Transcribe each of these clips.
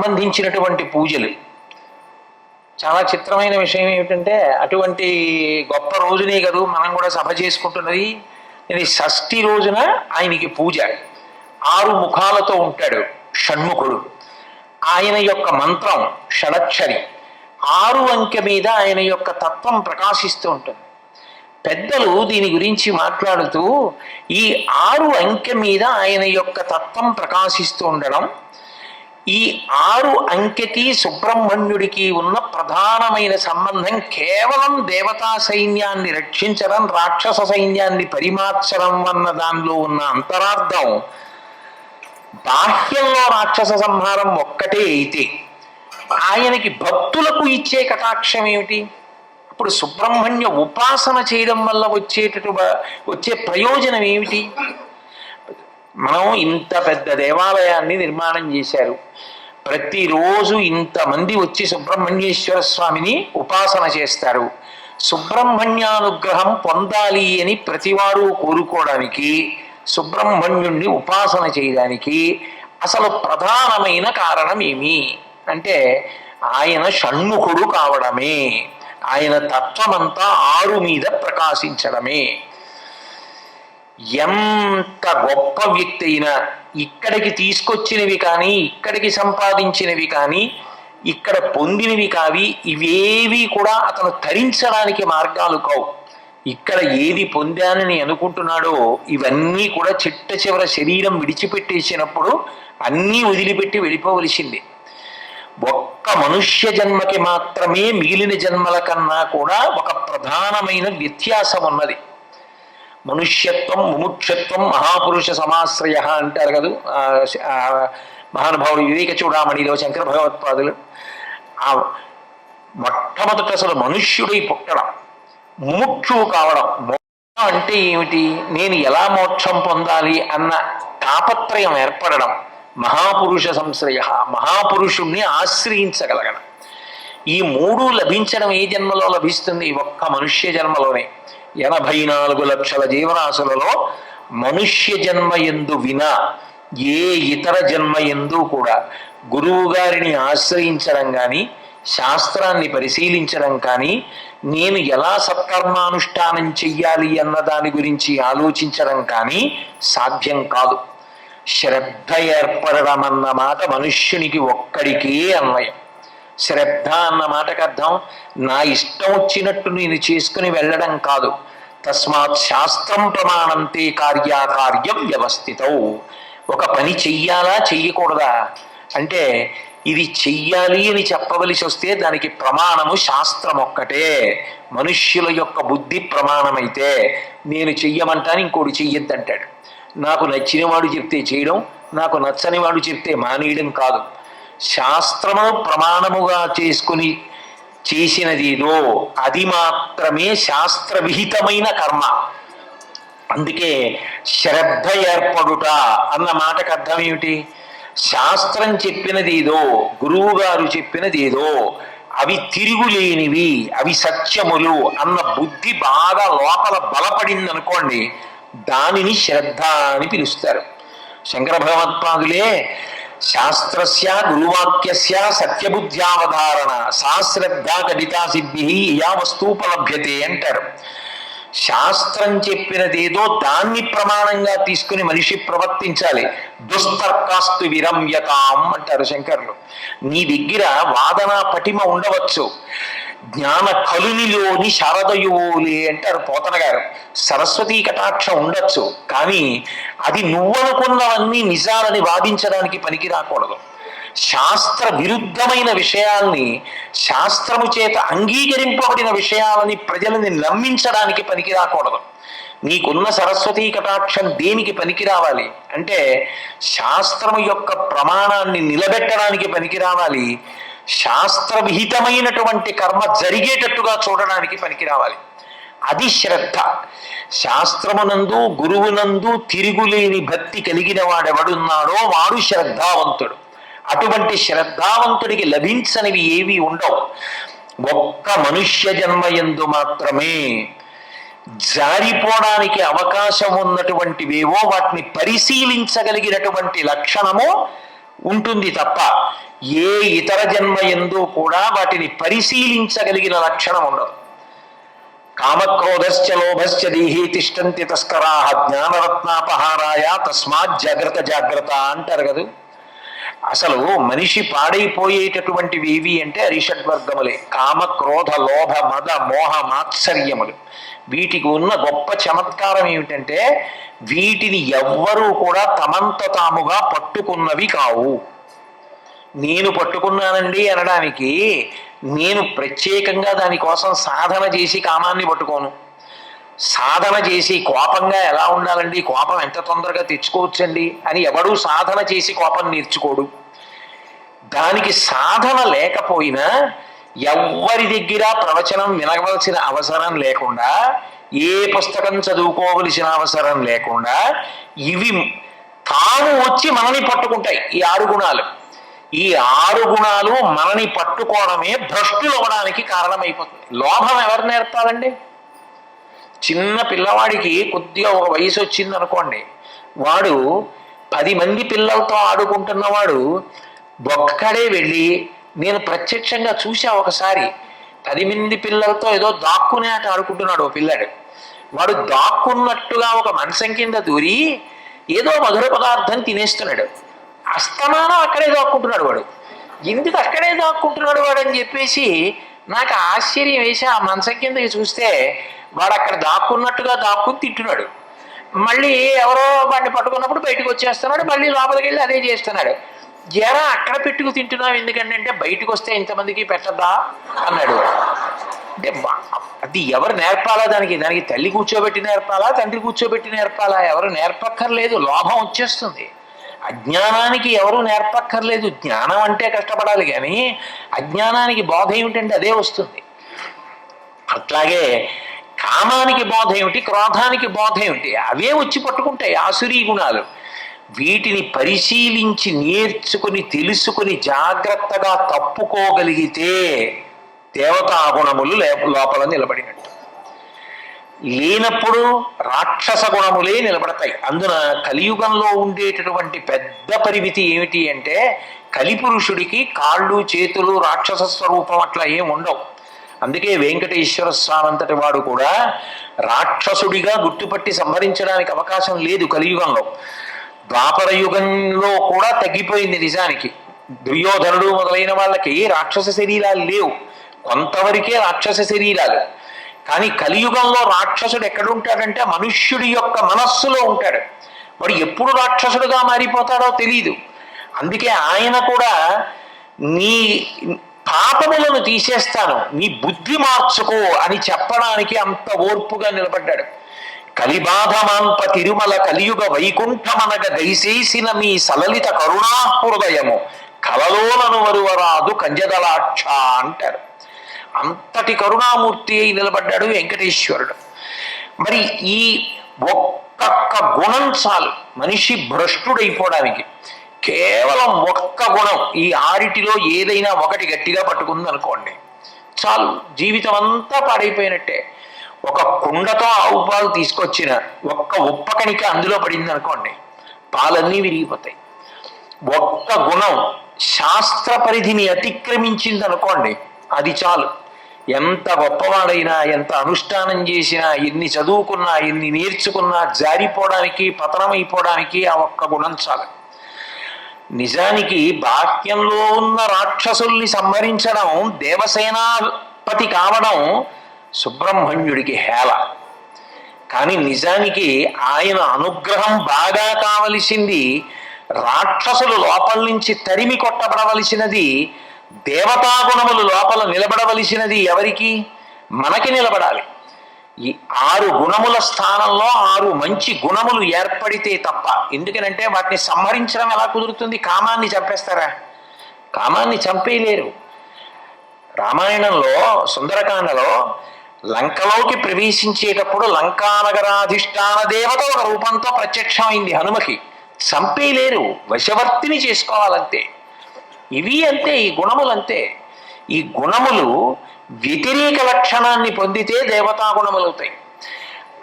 సంబంధించినటువంటి పూజలు. చాలా చిత్రమైన విషయం ఏమిటంటే అటువంటి గొప్ప రోజునే కదూ మనం కూడా సభ చేసుకుంటున్నది. ఇది షష్ఠి రోజున ఆయనకి పూజ. ఆరు ముఖాలతో ఉంటాడు షణ్ముఖుడు. ఆయన యొక్క మంత్రం షడక్షరి. ఆరు అంకె మీద ఆయన యొక్క తత్వం ప్రకాశిస్తూ ఉంటుంది. పెద్దలు దీని గురించి మాట్లాడుతూ ఈ ఆరు అంకె మీద ఆయన యొక్క తత్వం ప్రకాశిస్తూ ఉండడం ఈ ఆరు అంకెకి సుబ్రహ్మణ్యుడికి ఉన్న ప్రధానమైన సంబంధం కేవలం దేవతా సైన్యాన్ని రక్షించడం రాక్షస సైన్యాన్ని పరిమార్చడం అన్న దానిలో ఉన్న అంతరార్థం. బాహ్యంలో రాక్షస సంహారం ఒక్కటే అయితే ఆయనకి భక్తులకు ఇచ్చే కటాక్షం ఏమిటి? ఇప్పుడు సుబ్రహ్మణ్య ఉపాసన చేయడం వల్ల వచ్చేటటు వచ్చే ప్రయోజనం ఏమిటి? మనం ఇంత పెద్ద దేవాలయాన్ని నిర్మాణం చేశారు. ప్రతిరోజు ఇంతమంది వచ్చి సుబ్రహ్మణ్యేశ్వర స్వామిని ఉపాసన చేస్తారు. సుబ్రహ్మణ్యానుగ్రహం పొందాలి అని ప్రతివారు కోరుకోవడానికి సుబ్రహ్మణ్యుణ్ణి ఉపాసన చేయడానికి అసలు ప్రధానమైన కారణం ఏమి? అంటే ఆయన షణ్ముఖుడు కావడమే. ఆయన తత్వమంతా ఆరు మీద ప్రకాశించడమే. ఎంత గొప్ప వ్యక్తి అయినా ఇక్కడికి తీసుకొచ్చినవి కానీ ఇక్కడికి సంపాదించినవి కానీ ఇక్కడ పొందినవి కావి ఇవేవి కూడా అతను తరించడానికి మార్గాలు కావు. ఇక్కడ ఏది పొందానని అనుకుంటున్నాడో ఇవన్నీ కూడా చిట్ట చివర శరీరం విడిచిపెట్టేసినప్పుడు అన్నీ వదిలిపెట్టి వెళ్ళిపోవలసిందే. ఒక్క మనుష్య జన్మకి మాత్రమే మిగిలిన జన్మల కన్నా కూడా ఒక ప్రధానమైన వ్యత్యాసం ఉన్నది మనుష్యత్వం ముముక్షత్వం మహాపురుష సమాశ్రయ అంటారు కదా. మహానుభావుడు వివేక చూడామణిలో శంకర భగవత్పాదులు. ఆ మొట్టమొదట అసలు మనుష్యుడై పుట్టడం ముముక్షువు కావడం మోక్షం అంటే ఏమిటి? నేను ఎలా మోక్షం పొందాలి అన్న తాపత్రయం ఏర్పడడం మహాపురుష సంశ్రయ మహాపురుషుణ్ణి ఆశ్రయించగలగడం. ఈ మూడు లభించడం ఏ జన్మలో లభిస్తుంది? ఒక్క మనుష్య జన్మలోనే. ఎనభై నాలుగు లక్షల జీవరాశులలో మనుష్య జన్మ ఎందు వినా ఏ ఇతర జన్మ ఎందు కూడా గురువు గారిని ఆశ్రయించడం కానీ శాస్త్రాన్ని పరిశీలించడం కానీ నేను ఎలా సత్కర్మానుష్ఠానం చెయ్యాలి అన్న దాని గురించి ఆలోచించడం కానీ సాధ్యం కాదు. శ్రద్ధ ఏర్పడడం అన్న మాట మనుష్యునికి ఒక్కడికే అన్వయం. శ్రద్ధ అన్న మాటకు అర్థం నా ఇష్టం వచ్చినట్టు నేను చేసుకుని వెళ్ళడం కాదు. తస్మాత్ శాస్త్రం ప్రమాణంతే కార్యాకార్యం వ్యవస్థితం. ఒక పని చెయ్యాలా చెయ్యకూడదా? అంటే ఇది చెయ్యాలి అని చెప్పవలసి వస్తే దానికి ప్రమాణము శాస్త్రం ఒక్కటే. మనుష్యుల యొక్క బుద్ధి ప్రమాణమైతే నేను చెయ్యమంటాను ఇంకోటి చెయ్యొద్దంటాడు. నాకు నచ్చిన వాడు చెప్తే చేయడం నాకు నచ్చని వాడు చెప్తే మానేయడం కాదు. శాస్త్రము ప్రమాణముగా చేసుకుని చేసినది ఏదో అది మాత్రమే శాస్త్ర విహితమైన కర్మ. అందుకే శ్రద్ధ ఏర్పడుట అన్న మాటకు అర్థం ఏమిటి? శాస్త్రం చెప్పినది ఏదో గురువు గారు చెప్పినది ఏదో అవి తిరుగులేనివి అవి సత్యములు అన్న బుద్ధి బాగా లోపల బలపడింది అనుకోండి దానిని శ్రద్ధ అని పిలుస్తారు. శంకర భగవత్పాదులే శాస్త్రస్య గురువాక్యస్య సత్యబుద్ధ్యావధారణ సాశ్రద్ధ గడితా సిద్ధి యా వస్తూపలభ్యతే అంటారు. శాస్త్రం చెప్పినదేదో దాన్ని ప్రమాణంగా తీసుకుని మనిషి ప్రవర్తించాలి. దుస్తర్కాస్తు విరమ్యతాం అంటారు శంకర్లు. నీ దగ్గర వాదన పటిమ ఉండవచ్చు. జ్ఞాన కలునిలోని శారదయువులే అంటారు పోతన గారు. సరస్వతీ కటాక్షం ఉండొచ్చు కానీ అది నువ్వనుకున్నవన్నీ నిజాలని వాదించడానికి పనికి రాకూడదు. శాస్త్ర విరుద్ధమైన విషయాల్ని శాస్త్రము చేత అంగీకరింపబడిన విషయాలని ప్రజలని నమ్మించడానికి పనికి రాకూడదు. నీకున్న సరస్వతీ కటాక్షం దేనికి పనికి రావాలి? అంటే శాస్త్రము యొక్క ప్రమాణాన్ని నిలబెట్టడానికి పనికి రావాలి. శాస్త్ర విహితమైనటువంటి కర్మ జరిగేటట్టుగా చూడడానికి పనికి రావాలి అది శ్రద్ధ. శాస్త్రమునందు గురువునందు తిరుగులేని భక్తి కలిగిన వాడెవడున్నాడో వాడు శ్రద్ధావంతుడు. అటువంటి శ్రద్ధావంతుడికి లభించనివి ఏవి ఉండవు. ఒక్క మనుష్య జన్మ ఎందు మాత్రమే జారిపోవడానికి అవకాశం ఉన్నటువంటివేవో వాటిని పరిశీలించగలిగినటువంటి లక్షణము ఉంటుంది తప్ప ఏ ఇతర జన్మ ఎందు కూడా వాటిని పరిశీలించగలిగిన లక్షణం ఉండదు. కామక్రోధశ్చ లోభశ్చ దేహీ తిష్టంతి తస్కరా జ్ఞానరత్నాపహారాయ తస్మాత్ జాగ్రత్త జాగ్రత్త అంటారు కదా. అసలు మనిషి పాడైపోయేటటువంటివి ఏవి అంటే అరిషడ్వర్గములే కామ క్రోధ లోభ మద మోహ మాత్సర్యములు. వీటికి ఉన్న గొప్ప చమత్కారం ఏమిటంటే వీటిని ఎవ్వరూ కూడా తమంత తాముగా పట్టుకున్నవి కావు. నేను పట్టుకున్నానండి అనడానికి నేను ప్రత్యేకంగా దానికోసం సాధన చేసి కామాన్ని పట్టుకోను. సాధన చేసి కోపంగా ఎలా ఉండాలండి? కోపం ఎంత తొందరగా తెచ్చుకోవచ్చండి? అని ఎవడూ సాధన చేసి కోపం నేర్చుకోడు. దానికి సాధన లేకపోయినా ఎవ్వరి దగ్గర ప్రవచనం వినవలసిన అవసరం లేకుండా ఏ పుస్తకం చదువుకోవలసిన అవసరం లేకుండా ఇవి తాను వచ్చి మనని పట్టుకుంటాయి ఈ ఆరు గుణాలు. ఈ ఆరు గుణాలు మనని పట్టుకోవడమే భ్రష్టులు అవ్వడానికి కారణమైపోతుంది. లోభం ఎవరు నేర్పాలండి? చిన్న పిల్లవాడికి కొద్దిగా ఒక వయసు వచ్చింది అనుకోండి వాడు పది మంది పిల్లలతో ఆడుకుంటున్నవాడు ఒక్కడే వెళ్ళి నేను ప్రత్యక్షంగా చూశా ఒకసారి పది మంది పిల్లలతో ఏదో దాక్కునే ఆట ఆడుకుంటున్నాడు ఓ పిల్లాడు. వాడు దాక్కున్నట్టుగా ఒక మనసం కింద దూరి ఏదో మధుర పదార్థం తినేస్తున్నాడు. అస్తమానం అక్కడే దాక్కుంటున్నాడు వాడు. ఎందుకు అక్కడే దాక్కుంటున్నాడు వాడు అని చెప్పేసి నాకు ఆశ్చర్యం వేసి ఆ మంచం కిందకి చూస్తే వాడు అక్కడ దాక్కున్నట్టుగా దాక్కుని తింటున్నాడు. మళ్ళీ ఎవరో వాడిని పట్టుకున్నప్పుడు బయటకు వచ్చేస్తున్నాడు మళ్ళీ లోపలికి వెళ్ళి అదే చేస్తున్నాడు. జరా అక్కడ పెట్టుకు తింటున్నావు ఎందుకంటే బయటకు వస్తే ఇంతమందికి పెట్టద్దా అన్నాడు. అంటే అది ఎవరు నేర్పాలా దానికి? దానికి తల్లి కూర్చోబెట్టి నేర్పాలా తండ్రి కూర్చోబెట్టి నేర్పాలా? ఎవరు నేర్పక్కర్లేదు లోభం వచ్చేస్తుంది. అజ్ఞానానికి ఎవరూ నేర్పక్కర్లేదు. జ్ఞానం అంటే కష్టపడాలి కానీ అజ్ఞానానికి బోధ ఏమిటంటే అదే వస్తుంది. అట్లాగే కామానికి బోధ ఏమిటి? క్రోధానికి బోధ ఏమిటి? అవే వచ్చి పట్టుకుంటాయి ఆసురీ గుణాలు. వీటిని పరిశీలించి నేర్చుకుని తెలుసుకుని జాగ్రత్తగా తప్పుకోగలిగితే దేవతా గుణములు లోపల నిలబడినట్టు. లేనప్పుడు రాక్షస గుణములే నిలబడతాయి. అందున కలియుగంలో ఉండేటటువంటి పెద్ద పరిమితి ఏమిటి అంటే కలిపురుషుడికి కాళ్ళు చేతులు రాక్షస స్వరూపం అట్లా ఏం ఉండవు. అందుకే వెంకటేశ్వర స్వామంతటి వాడు కూడా రాక్షసుడిగా గుర్తుపట్టి సంహరించడానికి అవకాశం లేదు కలియుగంలో. ద్వాపర యుగంలో కూడా తగ్గిపోయింది నిజానికి. దుర్యోధనుడు మొదలైన వాళ్ళకి రాక్షస శరీరాలు లేవు. కొంతవరకే రాక్షస శరీరాలు. కానీ కలియుగంలో రాక్షసుడు ఎక్కడుంటాడంటే మనుష్యుడి యొక్క మనస్సులో ఉంటాడు. వాడు ఎప్పుడు రాక్షసుడుగా మారిపోతాడో తెలియదు అందుకే ఆయన కూడా నీ పాపములను తీసేస్తాను నీ బుద్ధి మార్చుకో అని చెప్పడానికి అంత ఓర్పుగా నిలబడ్డాడు. కలిబాధమాంప తిరుమల కలియుగ వైకుంఠమనగ దయచేసిన మీ సలలిత కరుణాహృదయము కలలోనను వరువరాదు కంజదలాక్ష అంటారు. అంతటి కరుణామూర్తి అయి నిలబడ్డాడు వెంకటేశ్వరుడు. మరి ఈ ఒక్కొక్క గుణం చాలు. మనిషి భ్రష్టుడైపోవడానికి కేవలం ఒక్క గుణం ఈ ఆరిటిలో ఏదైనా ఒకటి గట్టిగా పట్టుకుంది అనుకోండి చాలు. జీవితం అంతా పాడైపోయినట్టే. ఒక కుండతో ఆవు పాలు తీసుకొచ్చిన ఒక్క ఉప్పకణిక అందులో పడింది అనుకోండి పాలన్నీ విరిగిపోతాయి. ఒక్క గుణం శాస్త్ర పరిధిని అతిక్రమించింది అనుకోండి అది చాలు. ఎంత గొప్పవాడైనా ఎంత అనుష్ఠానం చేసినా ఎన్ని చదువుకున్నా ఎన్ని నేర్చుకున్నా జారిపోవడానికి పతనమైపోవడానికి ఆ ఒక్క గుణం చాలు. నిజానికి బాహ్యంలో ఉన్న రాక్షసుల్ని సంహరించడం దేవసేనాపతి కావడం సుబ్రహ్మణ్యుడికి హేళ. కానీ నిజానికి ఆయన అనుగ్రహం బాగా కావలసింది రాక్షసులు లోపల నుంచి తరిమి కొట్టబడవలసినది దేవతా గుణములు లోపల నిలబడవలసినది ఎవరికి? మనకి నిలబడాలి. ఈ ఆరు గుణముల స్థానంలో ఆరు మంచి గుణములు ఏర్పడితే తప్ప ఎందుకనంటే వాటిని సంహరించడం ఎలా కుదురుతుంది? కామాన్ని చంపేస్తారా? కామాన్ని చంపేయలేరు. రామాయణంలో సుందరకాండలో లంకలోకి ప్రవేశించేటప్పుడు లంకానగరాధిష్టాన దేవత ఒక రూపంతో ప్రత్యక్షమైంది హనుమకి. చంపేయలేరు. వశవర్తిని చేసుకోవాలంతే. ఇవి అంతే ఈ గుణములు అంతే. ఈ గుణములు వ్యతిరేక లక్షణాన్ని పొందితే దేవతా గుణములవుతాయి.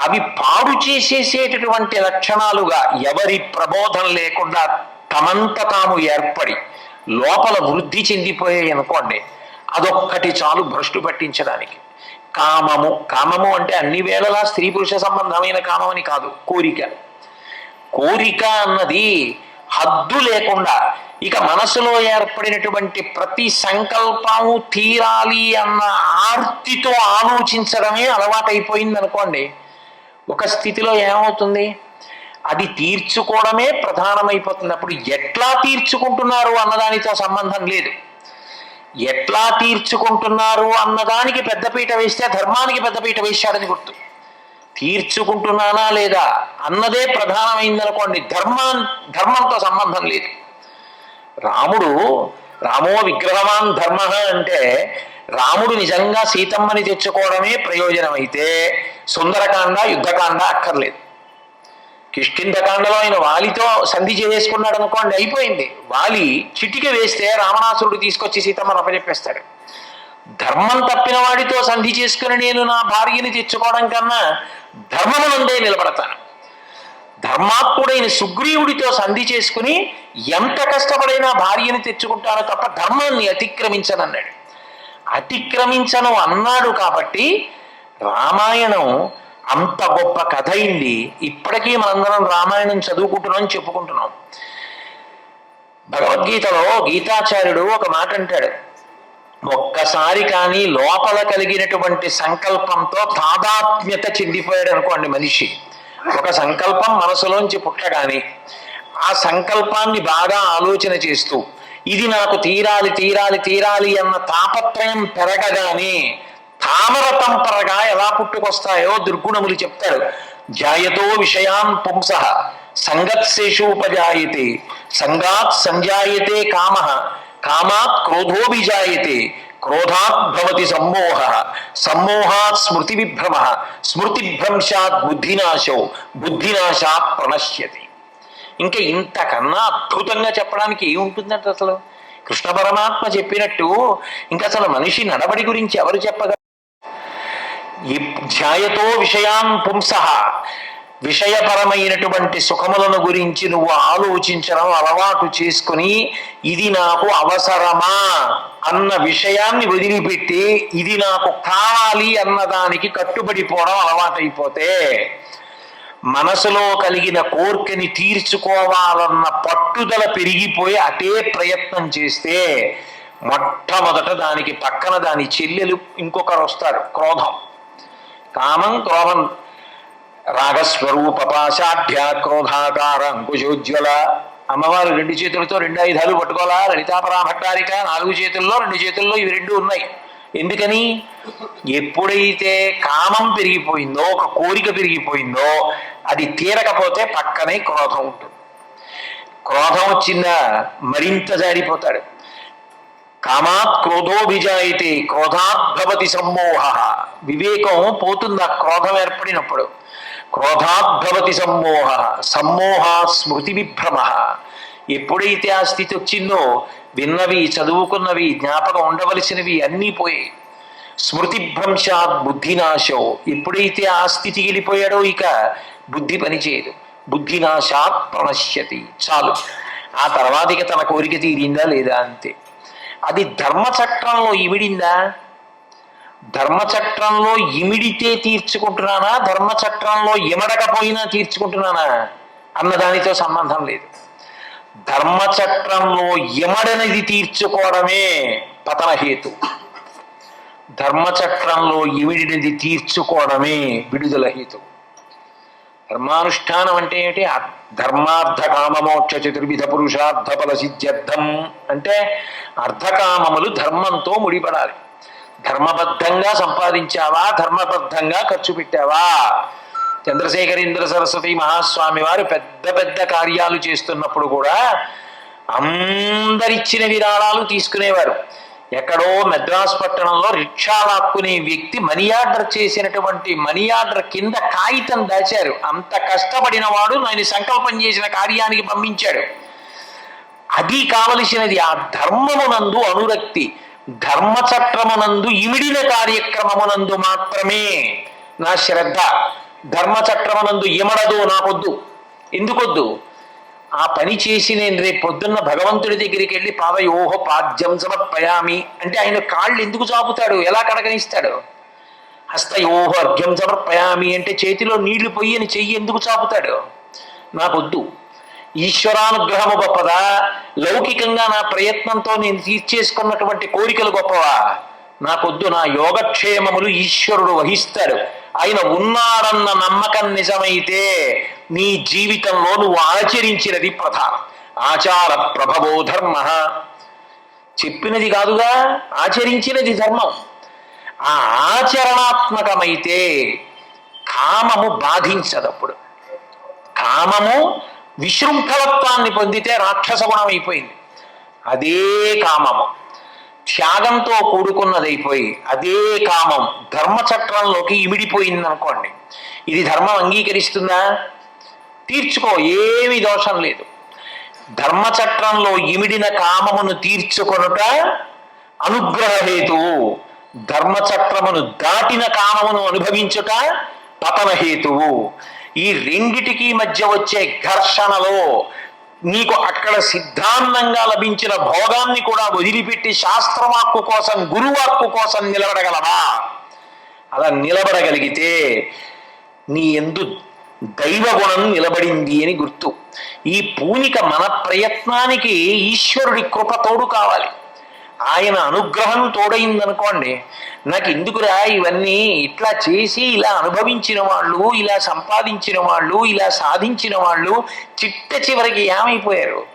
అవి పాడు చేసేసేటటువంటి లక్షణాలుగా ఎవరి ప్రబోధం లేకుండా తమంత తాము ఏర్పడి లోపల వృద్ధి చెందిపోయాయి అనుకోండి అదొక్కటి చాలు భ్రష్టు పట్టించడానికి. కామము కామము అంటే అన్ని వేళలా స్త్రీ పురుష సంబంధమైన కామం అని కాదు కోరిక. కోరిక అన్నది హద్దు లేకుండా ఇక మనసులో ఏర్పడినటువంటి ప్రతి సంకల్పము తీరాలి అన్న ఆర్తితో ఆలోచించడమే అలవాటైపోయింది అనుకోండి ఒక స్థితిలో ఏమవుతుంది? అది తీర్చుకోవడమే ప్రధానమైపోతుంది. అప్పుడు ఎట్లా తీర్చుకుంటున్నారు అన్నదానితో సంబంధం లేదు. ఎట్లా తీర్చుకుంటున్నారు అన్నదానికి పెద్దపీట వేస్తే ధర్మానికి పెద్దపీట వేశాడని గుర్తు. తీర్చుకుంటున్నానా లేదా అన్నదే ప్రధానమైందనుకోండి ధర్మాన్ ధర్మంతో సంబంధం లేదు. రాముడు రామో విగ్రహవాన్ ధర్మ అంటే రాముడు నిజంగా సీతమ్మని తెచ్చుకోవడమే ప్రయోజనమైతే సుందరకాండ యుద్ధకాండ అక్కర్లేదు. కిష్కింధకాండలో ఆయన వాలితో సంధి చేసుకున్నాడు అనుకోండి అయిపోయింది. వాలి చిటిక వేస్తే రావణాసురుడు తీసుకొచ్చి సీతమ్మను అప్పచెప్పేస్తాడు. ధర్మం తప్పిన వాడితో సంధి చేసుకుని నేను నా భార్యని తెచ్చుకోవడం కన్నా ధర్మమునందే నిలబడతాను. ధర్మాత్ముడైన సుగ్రీవుడితో సంధి చేసుకుని ఎంత కష్టపడైనా భార్యని తెచ్చుకుంటానో తప్ప ధర్మాన్ని అతిక్రమించనన్నాడు. అతిక్రమించను అన్నాడు కాబట్టి రామాయణం అంత గొప్ప కథ అయింది ఇప్పటికీ మనందరం రామాయణం చదువుకుంటున్నాం చెప్పుకుంటున్నాం. భగవద్గీతలో గీతాచార్యుడు ఒక మాట అంటాడు. ఒక్కసారి కానీ లోపల కలిగినటువంటి సంకల్పంతో తాదాత్మ్యత చెందిపోయాడు అనుకోండి మనిషి. ఒక సంకల్పం మనసులోంచి పుట్టగానే ఆ సంకల్పాన్ని బాగా ఆలోచన చేస్తూ ఇది నాకు తీరాలి తీరాలి తీరాలి అన్న తాపత్రయం పెరగగానే తామర తంపరగా ఎలా పుట్టుకొస్తాయో దుర్గుణములు చెప్తాడు. జాయతో విషయాన్ పుంస సంగత్సేషోపజాయతే సంగాత్ సంజాయతే కామ కామాత్ క్రోధోభిజాయతే క్రోధాత్ భవతి సమ్మోహ సమ్మోహాత్ స్మృతి విభ్రమ స్మృతిభ్రంశాత్ బుద్ధినాశో బుద్ధినాశాత్ ప్రణశ్యతి. ఇంకా ఇంతకన్నా అద్భుతంగా చెప్పడానికి ఏముంటుందంటే అసలు? కృష్ణ పరమాత్మ చెప్పినట్టు ఇంకా అసలు మనిషి నడబడి గురించి ఎవరు చెప్పగలరు? ఈ ధ్యాయతో విషయాన్ పుంస విషయపరమైనటువంటి సుఖములను గురించి నువ్వు ఆలోచించడం అలవాటు చేసుకుని ఇది నాకు అవసరమా అన్న విషయాన్ని వదిలిపెట్టి ఇది నాకు కావాలి అన్నదానికి కట్టుబడిపోవడం అలవాటైపోతే మనసులో కలిగిన కోర్కెని తీర్చుకోవాలన్న పట్టుదల పెరిగిపోయి అటే ప్రయత్నం చేస్తే మొట్టమొదట దానికి పక్కన దాని చెల్లెలు ఇంకొకరు వస్తారు క్రోధం. కామం క్రోధం. రాగస్వరూప పాశాఢ్య క్రోధాకార అంకుశోజ్వల అమ్మవారు రెండు చేతులతో రెండు ఆయుధాలు పట్టుకోవాలా? లలితాపరాభట్టారిక నాలుగు చేతుల్లో రెండు చేతుల్లో ఇవి రెండు ఉన్నాయి. ఎందుకని? ఎప్పుడైతే కామం పెరిగిపోయిందో ఒక కోరిక పెరిగిపోయిందో అది తీరకపోతే పక్కనే క్రోధం ఉంటుంది. క్రోధం వచ్చిందా మరింత జారిపోతాడు. కామాత్ క్రోధోభిజాయితే క్రోధాత్ భవతి సమ్మోహ. వివేకం పోతుంది? ఆ క్రోధం ఏర్పడినప్పుడు. క్రోధాద్భవతి సమ్మోహ సమ్మోహ స్మృతి విభ్రమ ఎప్పుడైతే ఆ స్థితి వచ్చిందో విన్నవి చదువుకున్నవి జ్ఞాపకం ఉండవలసినవి అన్నీ పోయాయి. స్మృతి భ్రంశాత్ బుద్ధినాశో ఎప్పుడైతే ఆ స్థితికి వెళ్ళిపోయాడో ఇక బుద్ధి పనిచేయదు బుద్ధినాశాత్ ప్రణశ్యతి చాలు. ఆ తర్వాత ఇక తన కోరిక తీరిందా లేదా అంతే. అది ధర్మచక్రంలో ఇవిడిందా ధర్మచక్రంలో ఇమిడితే తీర్చుకుంటున్నానా? ధర్మచక్రంలో ఇమడకపోయినా తీర్చుకుంటున్నానా? అన్న దానితో సంబంధం లేదు. ధర్మచక్రంలో ఇమడనిది తీర్చుకోవడమే పతనహేతు ధర్మచక్రంలో ఇమిడినది తీర్చుకోవడమే విడుదల హేతు. ధర్మానుష్ఠానం అంటే ఏంటి అ- ధర్మార్థ కామమోక్ష చతుర్విధ పురుషార్థ ఫల సిద్ధ్యర్థం అంటే అర్థకామములు ధర్మంతో ముడిపడాలి. ధర్మబద్ధంగా సంపాదించావా? ధర్మబద్ధంగా ఖర్చు పెట్టావా? చంద్రశేఖర ఇంద్ర సరస్వతి మహాస్వామి వారు పెద్ద పెద్ద కార్యాలు చేస్తున్నప్పుడు కూడా అందరిచ్చిన విరాళాలు తీసుకునేవారు. ఎక్కడో మెద్రాస్ పట్టణంలో రిక్షా లాక్కునే వ్యక్తి మనీ ఆర్డర్ చేసినటువంటి మనీ ఆర్డర్ కింద కాగితం దాచారు. అంత కష్టపడిన వాడు నేను సంకల్పం చేసిన కార్యానికి పంపించాడు. అది కావలసినది ఆ ధర్మమునందు అనురక్తి. ధర్మచక్రమునందు ఇమిడిన కార్యక్రమమునందు మాత్రమే నా శ్రద్ధ. ధర్మచక్రమునందు ఇమడదు నాకొద్దు. ఎందుకొద్దు? ఆ పని చేసి నేను రేపు పొద్దున్న భగవంతుడి దగ్గరికి వెళ్ళి పాదయోహ పాద్యం సమర్పయామి. అంటే ఆయన కాళ్ళు ఎందుకు చాపుతాడు? ఎలా కడగనిస్తాడు? హస్తయోహ అర్ఘ్యం సమర్పయామి అంటే చేతిలో నీళ్ళు పొయ్యని చెయ్యి ఎందుకు చాపుతాడు? నాకొద్దు. ఈశ్వరానుగ్రహము గొప్పదా? లౌకికంగా నా ప్రయత్నంతో నేను తీర్చేసుకున్నటువంటి కోరికలు గొప్పవా? నాకొద్దు నా యోగక్షేమములు ఈశ్వరుడు వహిస్తాడు. ఆయన ఉన్నాడన్న నమ్మకం నిజమైతే నీ జీవితంలో నువ్వు ఆచరించినది ప్రధానం. ఆచార ప్రభవో ధర్మ. చెప్పినది కాదుగా ఆచరించినది ధర్మం. ఆ ఆచరణాత్మకమైతే కామము బాధించదప్పుడు. కామము విశృంఖలత్వాన్ని పొందితే రాక్షస గుణం అయిపోయింది అదే కామము. త్యాగంతో కూడుకున్నదైపోయి అదే కామం ధర్మచక్రంలోకి ఇమిడిపోయింది అనుకోండి ఇది ధర్మం అంగీకరిస్తుందా? తీర్చుకో ఏమీ దోషం లేదు. ధర్మచక్రంలో ఇమిడిన కామమును తీర్చుకొనుట అనుగ్రహహేతువు ధర్మచక్రమును దాటిన కామమును అనుభవించుట పతనహేతువు ఈ రెండిటికి మధ్య వచ్చే ఘర్షణలో నీకు అక్కడ సిద్ధాంతంగా లభించిన భోగాన్ని కూడా వదిలిపెట్టి శాస్త్రవాక్కు కోసం గురువాక్కు కోసం నిలబడగలవా? అలా నిలబడగలిగితే నీ ఎందు దైవగుణం నిలబడింది అని గుర్తు. ఈ పూనిక మన ప్రయత్నానికి ఈశ్వరుడి కృప తోడు కావాలి. ఆయన అనుగ్రహం తోడైందనుకోండి నాకు ఎందుకురా ఇవన్నీ ఇట్లా చేసి ఇలా అనుభవించిన వాళ్ళు ఇలా సంపాదించిన వాళ్ళు ఇలా సాధించిన వాళ్ళు చిట్ట చివరికి ఏమైపోయారు?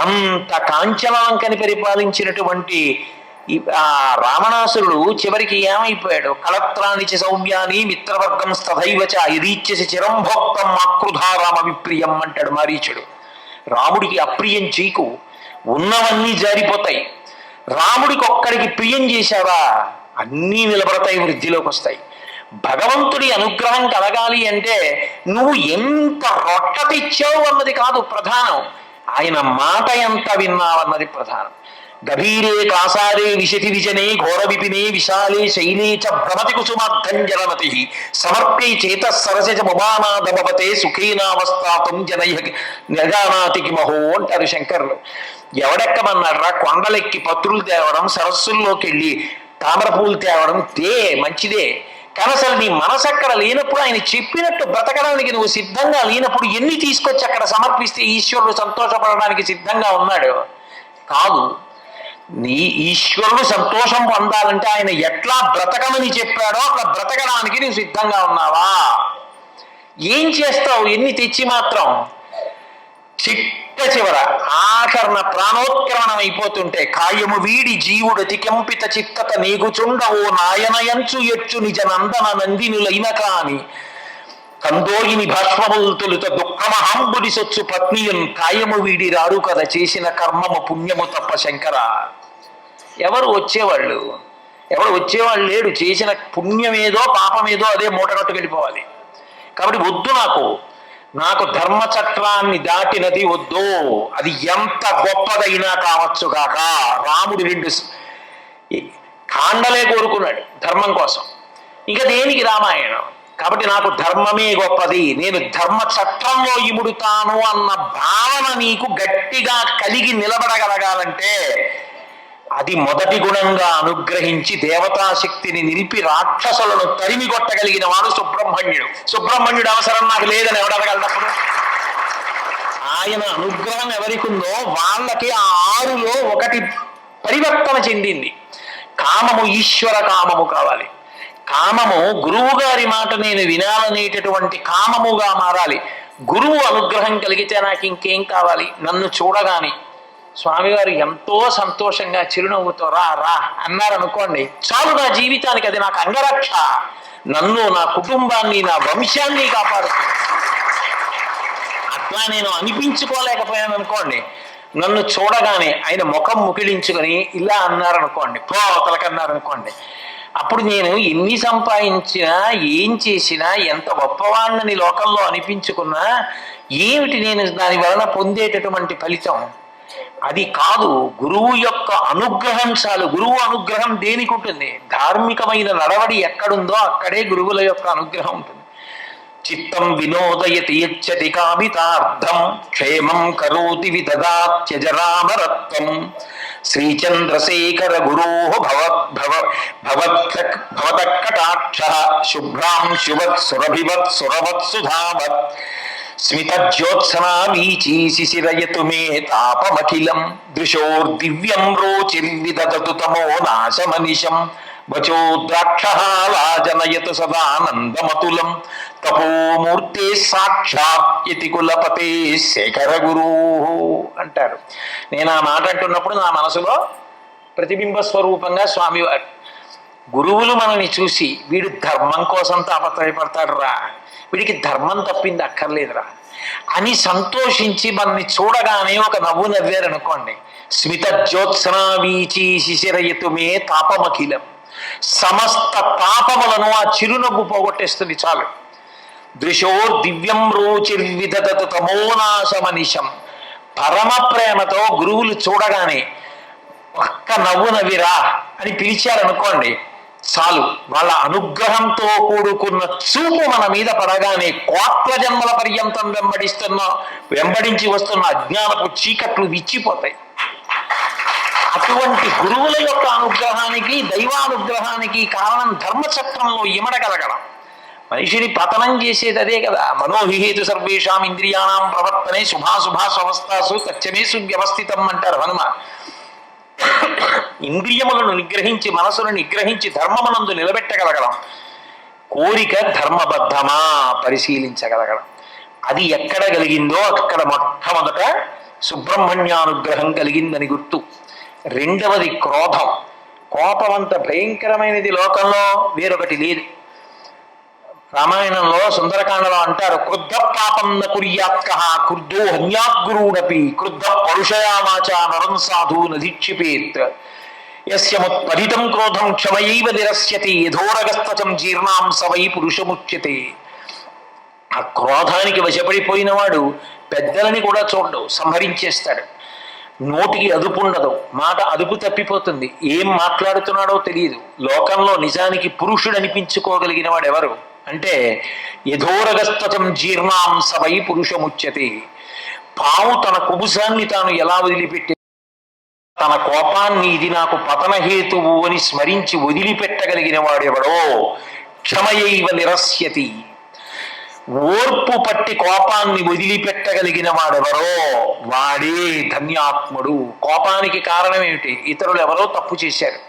అంత కాంచనాంకని పరిపాలించినటువంటి ఆ రావణాసురుడు చివరికి ఏమైపోయాడు? కళత్రానిచ సౌమ్యాని మిత్రవర్గం స్తథైవచ యదీచ్యసి చిరంభోక్తం ఆకృధారామ విప్రియం అంటాడు మారీచుడు. రాముడికి అప్రియం చీకు. ఉన్నవన్నీ జారిపోతాయి. రాముడికి ఒక్కడికి ప్రియం చేశావా? అన్నీ నిలబడతాయి వృద్ధిలోకి వస్తాయి భగవంతుడి అనుగ్రహం కలగాలి అంటే నువ్వు ఎంత రొట్ట తెచ్చావు అన్నది కాదు ప్రధానం. ఆయన మాట ఎంత విన్నావన్నది ప్రధానం. గభీరే కాసారే విశతి విజనే ఘోర విపినే విశాలే శైలే చ భ్రమతి కుసుమార్థంజలమతి సమర్ప్యై చేత సరస ముమానాదమవతే సుఖీనావస్థాతం జనయ నిజానాతికి మహో అంటారు శంకర్లు. ఎవడెక్కమన్నారా కొండలెక్కి పత్రులు తేవడం సరస్సుల్లోకి వెళ్ళి తామర పూలు తేవడం తే మంచిదే. కానీ అసలు నీ మనసు అక్కడ లేనప్పుడు ఆయన చెప్పినట్టు బ్రతకడానికి నువ్వు సిద్ధంగా లేనప్పుడు ఎన్ని తీసుకొచ్చి అక్కడ సమర్పిస్తే ఈశ్వరుడు సంతోషపడడానికి సిద్ధంగా ఉన్నాడు? కాదు. నీ ఈశ్వరుడు సంతోషం పొందాలంటే ఆయన ఎట్లా బ్రతకమని చెప్పాడో అట్లా బ్రతకడానికి నువ్వు సిద్ధంగా ఉన్నావా? ఏం చేస్తావు? ఎన్ని తెచ్చి మాత్రం? చిట్ట చివర ఆకరణ ప్రాణోత్క్రమణం అయిపోతుంటే కాయము వీడి జీవుడు తికెంపిత చిత్తత నీగుచుండవో. నాయనయంచు ఎచ్చు నిజ నందన నందినులైన కాని కందోయిని భస్మములు దుఃఖమహంబుడి సొచ్చు పత్నియున్ కాయము వీడి రారు కదా చేసిన కర్మము పుణ్యము తప్ప శంకర. ఎవరు వచ్చేవాళ్ళు? ఎవరు వచ్చేవాళ్ళు లేడు. చేసిన పుణ్యమేదో పాపమేదో అదే మూట కట్టుకెళ్ళిపోవాలి కాబట్టి వద్దు నాకు. నాకు ధర్మచక్రాన్ని దాటినది వద్దు. అది ఎంత గొప్పదైనా కావచ్చు కాక. రాముడు రెండు కాండలే కోరుకున్నాడు ధర్మం కోసం. ఇక దేనికి రామాయణం? కాబట్టి నాకు ధర్మమే గొప్పది. నేను ధర్మ చట్టంలో ఇముడుతాను అన్న భావన నీకు గట్టిగా కలిగి నిలబడగలగాలంటే అది మొదటి గుణంగా అనుగ్రహించి దేవతాశక్తిని నిలిపి రాక్షసులను తరిమి కొట్టగలిగిన వాడు సుబ్రహ్మణ్యుడు. సుబ్రహ్మణ్యుడు అవసరం నాకు లేదని ఎవడగలప్పుడు ఆయన అనుగ్రహం ఎవరికుందో వాళ్ళకి ఆ ఆరులో ఒకటి పరివర్తన చెందింది. కామము ఈశ్వర కామము కావాలి. కామము గురువు గారి మాట నేను వినాలనేటటువంటి కామముగా మారాలి. గురువు అనుగ్రహం కలిగితే నాకు ఇంకేం కావాలి? నన్ను చూడగానే స్వామివారు ఎంతో సంతోషంగా చిరునవ్వుతో రా రా అన్నారనుకోండి చాలు నా జీవితానికి అది నాకు అంగరక్ష. నన్ను నా కుటుంబాన్ని నా వంశాన్ని కాపాడు. అట్లా నేను అనిపించుకోలేకపోయాను అనుకోండి నన్ను చూడగానే ఆయన ముఖం ముకిలించుకొని ఇలా అన్నారనుకోండి పో అప్పుడు నేను ఎన్ని సంపాదించినా ఏం చేసినా ఎంత గొప్పవాణ్ణని లోకంలో అనిపించుకున్నా ఏమిటి నేను దాని వలన పొందేటటువంటి ఫలితం? అది కాదు గురువు యొక్క అనుగ్రహం చాలు. గురువు అనుగ్రహం దేనికి ఉంటుంది? ధార్మికమైన నడవడి ఎక్కడుందో అక్కడే గురువుల యొక్క అనుగ్రహం ఉంటుంది. చిత్తం వినోదయతి యచ్చతి కామితార్థం క్షేమం కరోతి విదదాత్యజరామరత్వం శ్రీచంద్రశేఖర గురో భవ భవత్ భవతకటాక్ష శుభ్రాం శుభత్ సురభివత్ సురవత్ సుధావత్ స్మితజ్యోత్సనా శిశిరయతు మే తాపమఖిలం దృశోర్దివ్యం రోచిర్విదతు తమో నాశమనిషం వచోద్రాక్షహాలాజనయతు సదానందమతులం తపోమూర్తే సాక్షాత్యతి కులపతే శేఖర గురు అంటారు. నేను ఆ మాట అంటున్నప్పుడు నా మనసులో ప్రతిబింబ స్వరూపంగా స్వామివారు గురువులు మనల్ని చూసి వీడు ధర్మం కోసం తాపత్రయపడతాడు రా వీడికి ధర్మం తప్పింది అక్కర్లేదురా. అని సంతోషించి మనల్ని చూడగానే ఒక నవ్వు నవ్వారు అనుకోండి. స్మిత జ్యోత్సనా వీచి శిశిరయతు తాపమఖిలం. సమస్త తాపములను ఆ చిరునవ్వు పోగొట్టేస్తుంది చాలు. దృశోర్ దివ్యం రోచిర్విదత తమోనాశమనిషం పరమ ప్రేమతో గురువులు చూడగానే ఒక్క నవ్వు నవ్విరా అని పిలిచారనుకోండి. చాలు. వాళ్ళ అనుగ్రహంతో కూడుకున్న చూపు మన మీద పడగానే కోట్ల జన్మల పర్యంతం వెంబడిస్తున్న వెంబడించి వస్తున్న అజ్ఞానపు చీకట్లు విచ్చిపోతాయి. అటువంటి గురువుల యొక్క అనుగ్రహానికి దైవానుగ్రహానికి కారణం ధర్మచక్రంలో ఇమడగలగడం. మనిషిని పతనం చేసేది అదే కదా. మనోహిహేతు సర్వేషాం ఇంద్రియాణం ప్రవర్తనే శుభాశుభా స్వస్థాసు తచ్చమేసు వ్యవస్థితం అంటారు హనుమ ఇంద్రియములను నిగ్రహించి మనసును నిగ్రహించి ధర్మమునందు నిలబెట్టగలగడం. కోరిక ధర్మబద్ధమా పరిశీలించగలగడం. అది ఎక్కడ కలిగిందో అక్కడ మొట్టమొదట సుబ్రహ్మణ్యానుగ్రహం కలిగిందని గుర్తు. రెండవది క్రోధం. కోపం అంత భయంకరమైనది లోకంలో వేరొకటి లేదు. రామాయణంలో సుందరకాండలో అంటారు క్రుద్ధ పాపం కుర్యాత్క క్రుద్ధో హన్యాగ్రూడపి క్రుద్ధ పరుషయామాచ నరం సాధు నదీక్షిపేత్ యస్యముత్పరితం క్రోధం క్షమయైవ నిరస్యతి యథోరగస్తచం జీర్ణాం సవై పురుషముచ్యతే. ఆ క్రోధానికి వశపడిపోయిన వాడు పెద్దలని కూడా చూడడు సంహరించేస్తాడు. నోటికి అదుపు ఉండదు మాట అదుపు తప్పిపోతుంది. ఏం మాట్లాడుతున్నాడో తెలియదు. లోకంలో నిజానికి పురుషుడు అనిపించుకోగలిగిన వాడు ఎవరు అంటే యథోరగస్తతం జీర్ణాం సవై పురుషముచ్యతి. పాము తన కుబుసాన్ని తాను ఎలా వదిలిపెట్టి తన కోపాన్ని ఇది నాకు పతనహేతువు అని స్మరించి వదిలిపెట్టగలిగిన వాడెవడో క్షమయైవ నిరస్యతి. ఓర్పు పట్టి కోపాన్ని వదిలిపెట్టగలిగిన వాడెవరో వాడే ధన్యాత్ముడు. కోపానికి కారణం ఏమిటి ఇతరులు ఎవరో తప్పు చేశారు.